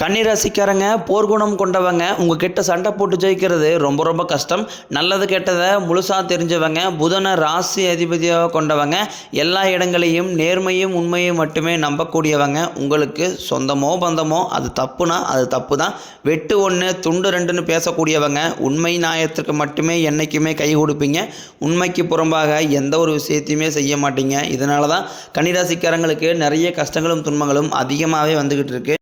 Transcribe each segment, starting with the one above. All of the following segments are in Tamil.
கன்னிராசிக்காரங்க போர்க்குணம் கொண்டவங்க உங்ககிட்ட சண்டை போட்டு ஜெயிக்கிறது ரொம்ப ரொம்ப கஷ்டம். நல்லது கெட்டதை முழுசாக தெரிஞ்சவங்க புதனை ராசி அதிபதியாக கொண்டவங்க எல்லா இடங்களையும் நேர்மையும் உண்மையும் மட்டுமே நம்பக்கூடியவங்க. உங்களுக்கு சொந்தமோ பந்தமோ அது தப்புனா அது தப்பு தான் வெட்டு ஒன்று துண்டு ரெண்டுன்னு பேசக்கூடியவங்க உண்மை நியாயத்திற்கு மட்டுமே என்றைக்குமே கை கொடுப்பீங்க. உண்மைக்கு புறம்பாக எந்த ஒரு விஷயத்தையுமே செய்ய மாட்டீங்க. இதனால தான் கன்னிராசிக்காரங்களுக்கு நிறைய கஷ்டங்களும் துன்பங்களும் அதிகமாகவே வந்துக்கிட்டு இருக்கு.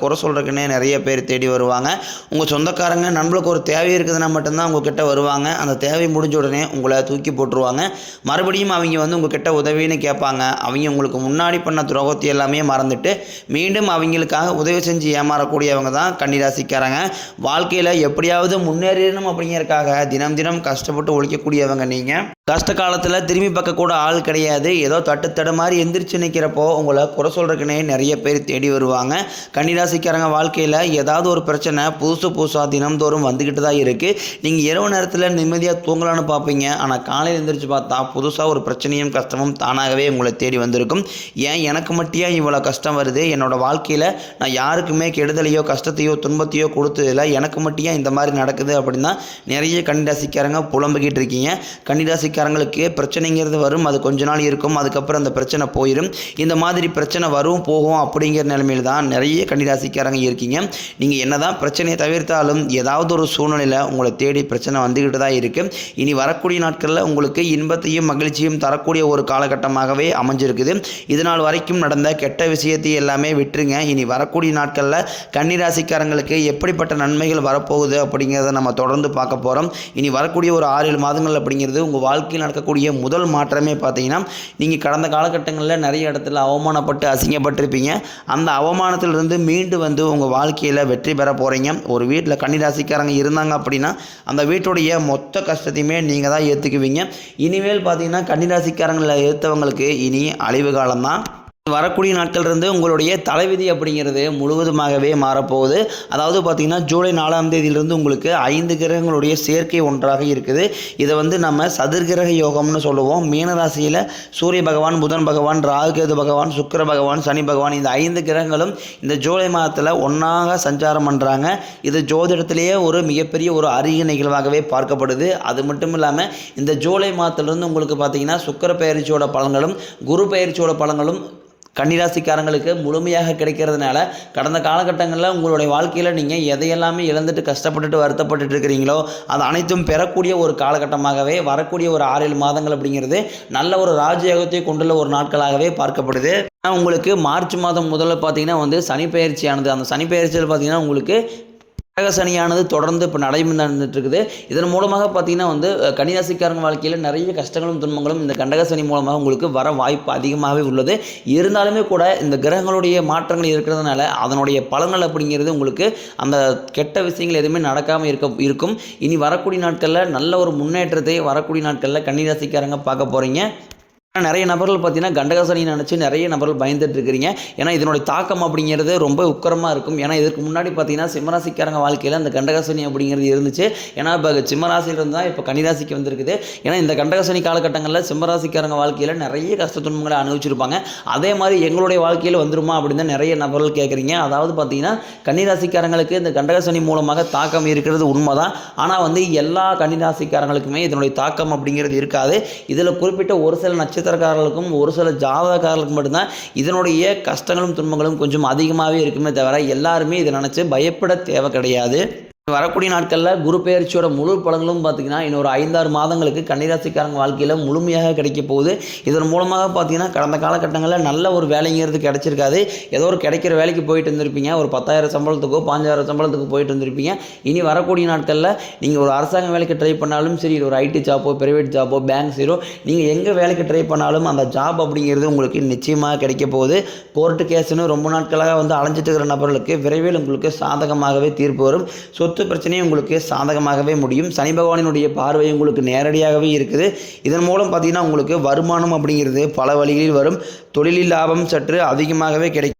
குறை சொல்கிறதுக்குன்னே நிறைய பேர் தேடி வருவாங்க. உங்கள் சொந்தக்காரங்க நம்மளுக்கு ஒரு தேவை இருக்குதுன்னா மட்டும்தான் உங்ககிட்ட வருவாங்க. அந்த தேவை முடிஞ்ச உடனே உங்களை தூக்கி போட்டுருவாங்க. மறுபடியும் அவங்க வந்து உங்ககிட்ட உதவின்னு கேட்பாங்க. அவங்க உங்களுக்கு முன்னாடி பண்ண துரோகத்தை எல்லாமே மறந்துட்டு மீண்டும் அவங்களுக்காக உதவி செஞ்சு ஏமாறக்கூடியவங்க தான் கன்னிராசிக்காரங்க. வாழ்க்கையில் எப்படியாவது முன்னேறணும் அப்படிங்கிறதுக்காக தினம் தினம் கஷ்டப்பட்டு ஒழிக்கக்கூடியவங்க நீங்கள் கஷ்ட காலத்தில் திரும்பி பார்க்க கூட ஆள் கிடையாது. ஏதோ தட்டு தடு மாதிரி எந்திரிச்சு நிற்கிறப்போ உங்களை குறை சொல்கிறதுக்குனே நிறைய பேர் தேடி வருவாங்க. கன்னிராசிக்காரங்க வாழ்க்கையில் ஏதாவது ஒரு பிரச்சனை புதுசு புதுசாக தினம்தோறும் வந்துக்கிட்டு தான் இருக்குது நீங்கள் இரவு நேரத்தில் நிம்மதியாக தூங்கலான்னு பார்ப்பீங்க. ஆனால் காலையில் எந்திரிச்சு பார்த்தா புதுசாக ஒரு பிரச்சனையும் கஷ்டமும் தானாகவே உங்களை தேடி வந்திருக்கும். ஏன் எனக்கு மட்டும் இவ்வளோ கஷ்டம் வருது? என்னோட வாழ்க்கையில் நான் யாருக்குமே கெடுதலையோ கஷ்டத்தையோ துன்பத்தையோ கொடுத்ததில்ல. எனக்கு மட்டும் இந்த மாதிரி நடக்குது அப்படின்னா நிறைய கன்னிராசிக்காரங்க புலம்பிக்கிட்டு இருக்கீங்க. கன்னிராசிக்காரங்களுக்கு பிரச்சனைங்கிறது வரும். அது கொஞ்ச நாள் இருக்கும். அதுக்கப்புறம் அந்த பிரச்சனை போயிடும் இந்த மாதிரி பிரச்சனை வரும் போகும் அப்படிங்கிற நிலைமையில் தான் நிறைய கன்னிராசிக்காரங்க இருக்கீங்க. நீங்கள் என்னதான் பிரச்சனையை தவிர்த்தாலும் ஏதாவது ஒரு சூழ்நிலையில் உங்களை தேடி பிரச்சனை வந்துக்கிட்டு தான் இருக்குது இனி வரக்கூடிய நாட்களில் உங்களுக்கு இன்பத்தையும் மகிழ்ச்சியும் தரக்கூடிய ஒரு காலகட்டமாகவே அமைஞ்சிருக்குது. இது நாள் வரைக்கும் நடந்த கெட்ட விஷயத்தை எல்லாமே விட்டுருங்க. இனி வரக்கூடிய நாட்களில் கன்னிராசிக்காரங்களுக்கு எப்படிப்பட்ட நன்மைகள் வரப்போகுது அப்படிங்கிறத நம்ம தொடர்ந்து பார்க்க போகிறோம் இனி வரக்கூடிய ஒரு ஆறு ஏழு மாதங்கள் அப்படிங்கிறது உங்கள் வாழ்க்கையில் நடக்கக்கூடிய முதல் மாற்றமே பார்த்தீங்கன்னா நீங்கள் கடந்த காலகட்டங்களில் நிறைய இடத்துல அவமானப்பட்டு அசிங்கப்பட்டிருப்பீங்க. அந்த அவமானத்திலிருந்து மீண்டு வந்து உங்கள் வாழ்க்கையில் வெற்றி பெற போகிறீங்க ஒரு வீட்டில் கன்னிராசிக்காரங்க இருந்தாங்க அப்படின்னா அந்த வீட்டுடைய மொத்த கஷ்டத்தையுமே நீங்கள் தான் ஏற்றுக்குவீங்க இனிமேல் பார்த்தீங்கன்னா கன்னிராசிக்காரங்களை ஏற்றவங்களுக்கு இனி அழிவு காலம்தான். வரக்கூடிய நாட்கள் இருந்து உங்களுடைய தலைவிதி அப்படிங்கிறது முழுவதுமாகவே மாறப்போகுது. அதாவது பார்த்திங்கன்னா ஜூலை நாலாம் தேதியிலிருந்து உங்களுக்கு ஐந்து கிரகங்களுடைய சேர்க்கை ஒன்றாக இருக்குது. இதை வந்து நம்ம சதுர்கிரக யோகம்னு சொல்லுவோம். மீனராசியில் சூரிய பகவான் புதன் பகவான் ராகுகேது பகவான் சுக்கிர பகவான் சனி பகவான் இந்த ஐந்து கிரகங்களும் இந்த ஜூலை மாதத்தில் ஒன்றாக சஞ்சாரம் பண்ணுறாங்க இது ஜோதிடத்திலேயே ஒரு மிகப்பெரிய ஒரு அரிய நிகழ்வாகவே பார்க்கப்படுது. அது மட்டும் இல்லாமல் இந்த ஜூலை மாதத்திலிருந்து உங்களுக்கு பார்த்தீங்கன்னா சுக்கிர பயிற்சியோட பலன்களும் குரு பயிற்சியோட பலன்களும் கன்னிராசிக்காரங்களுக்கு முழுமையாக கிடைக்கிறதுனால கடந்த காலகட்டங்களில் உங்களுடைய வாழ்க்கையில் நீங்கள் எதையெல்லாமே இழந்துட்டு கஷ்டப்பட்டுட்டு வருத்தப்பட்டுட்டு இருக்கிறீங்களோ அது அனைத்தும் பெறக்கூடிய ஒரு காலகட்டமாகவே வரக்கூடிய ஒரு ஆறு மாதங்கள் அப்படிங்கிறது நல்ல ஒரு ராஜயோகத்தை கொண்டுள்ள ஒரு நாட்களாகவே பார்க்கப்படுது. ஆனால் உங்களுக்கு மார்ச் மாதம் முதல்ல பார்த்தீங்கன்னா வந்து சனி பயிற்சியானது அந்த சனி பயிற்சியில் பார்த்தீங்கன்னா உங்களுக்கு கடக சனியானது தொடர்ந்து இப்போ நடைமுறைட்டு இருக்குது இதன் மூலமாக பார்த்தீங்கன்னா வந்து கன்னிராசிக்காரங்க வாழ்க்கையில் நிறைய கஷ்டங்களும் துன்பங்களும் இந்த கண்டக சனி மூலமாக உங்களுக்கு வர வாய்ப்பு அதிகமாகவே உள்ளது. இருந்தாலுமே கூட இந்த கிரகங்களுடைய மாற்றங்கள் இருக்கிறதுனால அதனுடைய பலன்கள் அப்படிங்கிறது உங்களுக்கு அந்த கெட்ட விஷயங்கள் எதுவுமே நடக்காமல் இருக்க இருக்கும். இனி வரக்கூடிய நாட்களில் நல்ல ஒரு முன்னேற்றத்தை வரக்கூடிய நாட்களில் கன்னிராசிக்காரங்க பார்க்க போகிறீங்க நிறைய நபர்கள் பார்த்தீங்கன்னா கண்டகசனி நினச்சி நிறைய நபர்கள் பயந்துட்டு இருக்கிறீங்க. ஏன்னா இதனுடைய தாக்கம் அப்படிங்கிறது ரொம்ப உக்கரமாக இருக்கும். ஏன்னா இதற்கு முன்னாடி பார்த்தீங்கன்னா சிம்மராசிக்காரங்க வாழ்க்கையில் அந்த கண்டகசனி அப்படிங்கிறது இருந்துச்சு. ஏன்னா இப்போ சிம்மராசிலிருந்து தான் இப்போ கன்னிராசிக்கு வந்திருக்குது. ஏன்னா இந்த கண்டகசனி காலகட்டங்களில் சிம்மராசிக்காரங்க வாழ்க்கையில் நிறைய கஷ்ட துன்பங்களை அனுபவிச்சிருப்பாங்க. அதே மாதிரி எங்களுடைய வாழ்க்கையில் வந்துருமா அப்படின்னு தான் நிறைய நபர்கள் கேட்குறீங்க அதாவது பார்த்தீங்கன்னா கன்னிராசிக்காரங்களுக்கு இந்த கண்டகசனி மூலமாக தாக்கம் இருக்கிறது உண்மை தான் ஆனால் வந்து எல்லா கன்னிராசிக்காரங்களுக்குமே இதனுடைய தாக்கம் அப்படிங்கிறது இருக்காது. இதில் குறிப்பிட்ட ஒரு சில நட்சத்திரக்காரர்களுக்கும் ஒரு சில ஜாதகக்காரர்களுக்கும் மட்டும்தான் இதனுடைய கஷ்டங்களும் துன்பங்களும் கொஞ்சம் அதிகமாகவே இருக்குமே தவிர எல்லாருமே இதை நினச்சி பயப்பட தேவை கிடையாது. வரக்கூடிய நாட்களில் குரு பெயர்ச்சியோட முழு பலன்களும் பார்த்தீங்கன்னா இன்னொரு ஐந்தாறு மாதங்களுக்கு கன்னிராசிக்காரங்க வாழ்க்கையில் முழுமையாக கிடைக்க போகுது. இதன் மூலமாக பார்த்தீங்கன்னா கடந்த காலகட்டங்களில் நல்ல ஒரு வேலைங்கிறது கிடைச்சிருக்காது. ஏதோ ஒரு கிடைக்கிற வேலைக்கு போயிட்டு இருந்திருப்பீங்க. ஒரு பத்தாயிரம் சம்பளத்துக்கோ பாஞ்சாயிரம் சம்பளத்துக்கு போயிட்டு இருந்திருப்பீங்க. இனி வரக்கூடிய நாட்களில் நீங்கள் ஒரு அரசாங்க வேலைக்கு ட்ரை பண்ணாலும் சரி ஒரு ஐடி ஜாப்போ பிரைவேட் ஜாப்போ பேங்க் சீரோ நீங்கள் எங்கே வேலைக்கு ட்ரை பண்ணாலும் அந்த ஜாப் அப்படிங்கிறது உங்களுக்கு நிச்சயமாக கிடைக்க போகுது. கோர்ட்டு கேஸ்னு ரொம்ப நாட்களாக வந்து அலைஞ்சிட்டு இருக்கிற நபர்களுக்கு விரைவில் உங்களுக்கு சாதகமாகவே தீர்ப்பு வரும். சொத்து பிரச்சனையும் உங்களுக்கு சாதகமாகவே முடியும். சனி பகவானினுடைய பார்வை உங்களுக்கு நேரடியாகவே இருக்குது. இதன் மூலம் பார்த்தீங்கன்னா உங்களுக்கு வருமானம் அப்படிங்கிறது பல வழிகளில் வரும். தொழிலில் லாபம் சற்று அதிகமாகவே கிடைக்கும்.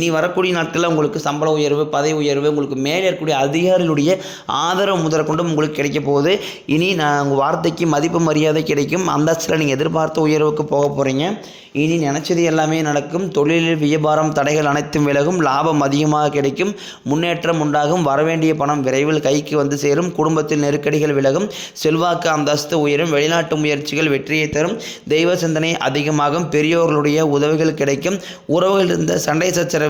இனி வரக்கூடிய நாட்களில் உங்களுக்கு சம்பள உயர்வு பதவி உயர்வு உங்களுக்கு மேலே இருக்கக்கூடிய அதிகாரிகளுடைய ஆதரவு முதற்கொண்டும் உங்களுக்கு கிடைக்க போகுது. இனி நான் உங்கள் வார்த்தைக்கு மதிப்பு மரியாதை கிடைக்கும். அந்தஸ்தில் நீங்கள் எதிர்பார்த்த உயர்வுக்கு போக போகிறீங்க இனி நினச்சது எல்லாமே நடக்கும். தொழிலில் வியாபாரம் தடைகள் அனைத்தும் விலகும். லாபம் அதிகமாக கிடைக்கும். முன்னேற்றம் உண்டாகும். வரவேண்டிய பணம் விரைவில் கைக்கு வந்து சேரும். குடும்பத்தில் நெருக்கடிகள் விலகும். செல்வாக்கு அந்தஸ்து உயரும். வெளிநாட்டு முயற்சிகள் வெற்றியை தரும். தெய்வ சிந்தனை அதிகமாகும். பெரியோர்களுடைய உதவிகள் கிடைக்கும். உறவுகள் இருந்த சண்டை சச்சரவு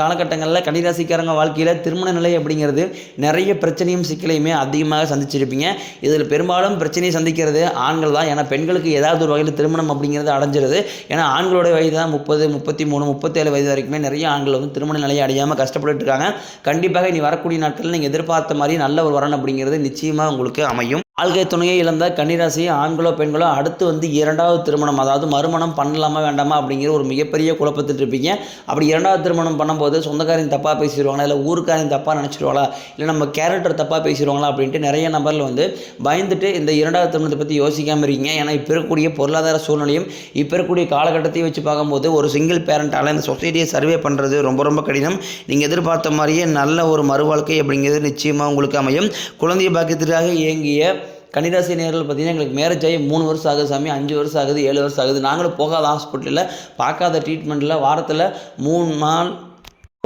காலகட்டங்களில் கன்னிராசிக்காரங்க வாழ்க்கையில் திருமண நிலை அப்படிங்கிறது நிறைய பிரச்சனையும் சிக்கலையுமே அதிகமாக சந்திச்சிருப்பீங்க. இதில் பெரும்பாலும் பிரச்சனையை சந்திக்கிறது ஆண்கள் தான். ஏன்னா பெண்களுக்கு ஏதாவது ஒரு வகையில் திருமணம் அப்படிங்கிறது அடைஞ்சிருது. ஏன்னா ஆண்களோட வயது தான் முப்பது முப்பத்தி மூணு முப்பத்தேழு வயது வரைக்குமே நிறைய ஆண்கள் வந்து திருமண நிலையை அடையாமல் கஷ்டப்பட்டு இருக்காங்க. கண்டிப்பாக இனி வரக்கூடிய நாட்களில் நீங்கள் எதிர்பார்த்த மாதிரி நல்ல ஒரு வரன் அப்படிங்கிறது நிச்சயமாக உங்களுக்கு அமையும். ஆள்கை துணையை இழந்த கன்னிராசியை ஆண்களோ பெண்களோ அடுத்து வந்து இரண்டாவது திருமணம் அதாவது மறுமணம் பண்ணலாமா வேண்டாமா அப்படிங்கிற ஒரு மிகப்பெரிய குழப்பத்தில் இருப்பீங்க. அப்படி இரண்டாவது திருமணம் பண்ணும்போது சொந்தக்காரன் தப்பாக பேசிடுவாங்களா இல்லை ஊருக்காரையும் தப்பாக நினச்சிடுவாங்களா இல்லை நம்ம கேரக்டர் தப்பாக பேசிடுவாங்களா அப்படின்ட்டு நிறைய நபரில் வந்து பயந்துட்டு இந்த இரண்டாவது திருமணத்தை பற்றி யோசிக்காமல் இருக்கீங்க. ஏன்னா இப்போ இருக்கக்கூடிய பொருளாதார சூழ்நிலையும் இப்போ இருக்கக்கூடிய காலகட்டத்தையும் வச்சு பார்க்கும்போது ஒரு சிங்கிள் பேரண்டால் இந்த சொசைட்டியை சர்வே பண்ணுறது ரொம்ப ரொம்ப கடினம். நீங்கள் எதிர்பார்த்த மாதிரியே நல்ல ஒரு மறுவாழ்க்கை அப்படிங்கிறது நிச்சயமாக உங்களுக்கு அமையும். குழந்தை பாக்கியத்திற்காக இயங்கிய கன்னிராசி நேரில் பார்த்தீங்கன்னா எங்களுக்கு மேரேஜ் ஆகி மூணு வருஷம் ஆகுது சாமி அஞ்சு வருஷம் ஆகுது ஏழு வருஷம் ஆகுது. நாங்களும் போகாத ஹாஸ்பிட்டலில் பார்க்காத ட்ரீட்மெண்ட்டில் வாரத்தில் மூணு நாள்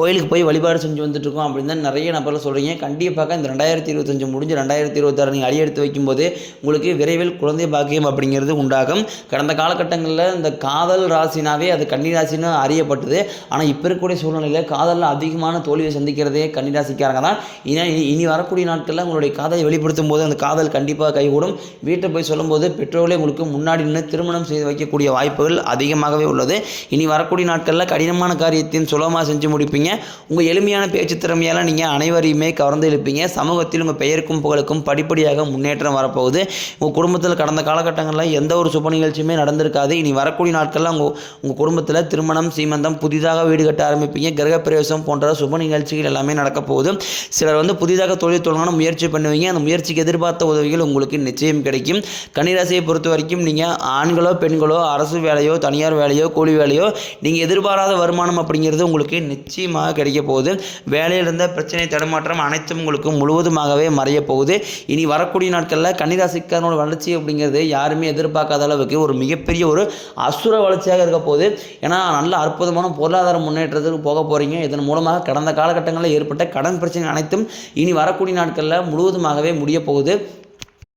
கோயிலுக்கு போய் வழிபாடு செஞ்சு வந்துட்டுருக்கோம் அப்படின்னு தான் நிறைய நபர்கள் சொல்கிறீங்க கண்டிப்பாக இந்த ரெண்டாயிரத்தி இருபத்தஞ்சு முடிஞ்சு ரெண்டாயிரத்தி இருபத்தாறு நீங்கள் அடியெடுத்து வைக்கும்போது உங்களுக்கு விரைவில் குழந்தை பாக்கியம் அப்படிங்கிறது உண்டாகும். கடந்த காலகட்டங்களில் இந்த காதல் ராசினாவே அது கன்னி ராசின்னு அறியப்பட்டது. ஆனால் இப்போ இருக்கக்கூடிய சூழ்நிலையில் காதலில் அதிகமான தோல்வியை சந்திக்கிறதே கன்னி ராசிக்காரங்க தான். இனி இனி வரக்கூடிய நாட்களில் உங்களுடைய காதலை வெளிப்படுத்தும் போது அந்த காதல் கண்டிப்பாக கைகூடும். வீட்டை போய் சொல்லும்போது பெற்றோர்களே உங்களுக்கு முன்னாடி நின்று திருமணம் செய்து வைக்கக்கூடிய வாய்ப்புகள் அதிகமாகவே உள்ளது. இனி வரக்கூடிய நாட்களில் கடினமான காரியத்தையும் சுலபமாக செஞ்சு முடிப்பீங்க. உங்கள் எளிமையான பேச்சு திறமையால் நீங்கள் அனைவரையுமே கவர்ந்து இழுப்பீங்க. சமூகத்தில் உங்கள் பெயருக்கும் புகழுக்கும் படிப்படியாக முன்னேற்றம் வரப்போகுது. உங்கள் குடும்பத்தில் கடந்த காலகட்டங்களில் எந்த ஒரு சுப நிகழ்ச்சியுமே நடந்திருக்காது. இனி வரக்கூடிய நாட்களில் உங்கள் உங்கள் குடும்பத்தில் திருமணம் சீமந்தம் புதிதாக வீடு கட்ட ஆரம்பிப்பீங்க. கிரகப்பிரவேசம் போன்ற சுப நிகழ்ச்சிகள் எல்லாமே நடக்க போகுது. சிலர் வந்து புதிதாக தொழில் தொடங்கணும் முயற்சி பண்ணுவீங்க. அந்த முயற்சிக்கு எதிர்பார்த்த உதவிகள் உங்களுக்கு நிச்சயம் கிடைக்கும். கன்னிராசியை பொறுத்த வரைக்கும் நீங்கள் ஆண்களோ பெண்களோ அரசு வேலையோ தனியார் வேலையோ கூலி வேலையோ நீங்கள் எதிர்பாராத வருமானம் அப்படிங்கிறது உங்களுக்கு நிச்சயமாக கிடைக்க போகுது. வேலையில் இருந்த பிரச்சனை தடுமாற்றம் அனைத்தும் உங்களுக்கு முழுவதுமாகவே மறைய போகுது. இனி வரக்கூடிய நாட்களில் கன்னிராசிக்காரனோட வளர்ச்சி அப்படிங்கிறது யாருமே எதிர்பார்க்காத அளவுக்கு ஒரு மிகப்பெரிய ஒரு அசுர வளர்ச்சியாக இருக்க போகுது. ஏன்னா நல்ல அற்புதமான பொருளாதார முன்னேற்றத்துக்கு போக போகிறீங்க இதன் மூலமாக கடந்த காலகட்டங்களில் ஏற்பட்ட கடன் பிரச்சனை அனைத்தும் இனி வரக்கூடிய நாட்களில் முழுவதுமாகவே முடிய போகுது.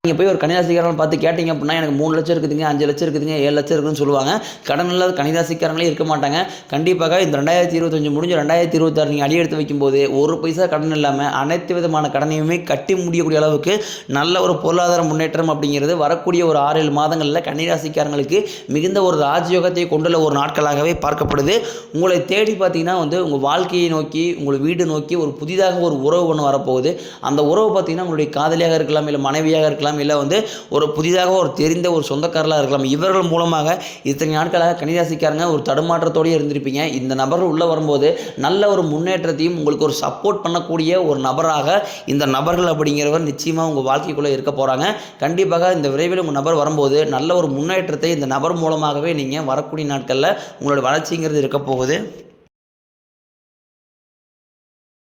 நீங்கள் போய் ஒரு கன்னிராசிக்காரங்களை பார்த்து கேட்டிங்க அப்படின்னா எனக்கு மூணு லட்சம் இருக்குதுங்க அஞ்சு லட்சம் இருக்குதுங்க ஏழு லட்சம் இருக்குதுன்னு சொல்லுவாங்க. கடன் இல்லாத கன்னிராசிக்காரங்களே இருக்க மாட்டாங்க. கண்டிப்பாக இந்த ரெண்டாயிரத்தி இருபத்தஞ்சு முடிஞ்சு ரெண்டாயிரத்தி இருபத்தாறு நீங்கள் அடி எடுத்து வைக்கும்போது ஒரு பைசா கடன் இல்லாமல் அனைத்து விதமான கடனையுமே கட்டி முடியக்கூடிய அளவுக்கு நல்ல ஒரு பொருளாதார முன்னேற்றம் அப்படிங்கிறது வரக்கூடிய ஒரு ஆறு ஏழு மாதங்களில் கன்னிராசிக்காரங்களுக்கு மிகுந்த ஒரு ராஜயோகத்தை கொண்டுள்ள ஒரு நாட்களாகவே பார்க்கப்படுது. உங்களை தேடி பார்த்தீங்கன்னா வந்து உங்கள் வாழ்க்கையை நோக்கி உங்கள் வீடு நோக்கி ஒரு புதிதாக ஒரு உறவு ஒன்று வரப்போகுது. அந்த உறவு பார்த்தீங்கன்னா உங்களுடைய காதலியாக இருக்கலாம் இல்லை மனைவியாக இருக்கலாம் இல்லை வந்து ஒரு புதிதாக ஒரு தெரிந்த ஒரு சொந்தக்காரலாக இருக்கலாம். இவர்கள் மூலமாக இத்தனை நாட்களாக கன்னிராசிக்காரங்க ஒரு தடுமாற்றத்தோடயே இருந்திருப்பீங்க. இந்த நபர்கள் உள்ளே வரும்போது நல்ல ஒரு முன்னேற்றத்தையும் உங்களுக்கு ஒரு சப்போர்ட் பண்ணக்கூடிய ஒரு நபராக இந்த நபர்கள் அப்படிங்கிறவர் நிச்சயமாக உங்கள் வாழ்க்கைக்குள்ளே இருக்க போகிறாங்க கண்டிப்பாக இந்த விரைவில் உங்கள் நபர் வரும்போது நல்ல ஒரு முன்னேற்றத்தை இந்த நபர் மூலமாகவே நீங்கள் வரக்கூடிய நாட்களில் உங்களோட வளர்ச்சிங்கிறது இருக்க போகுது.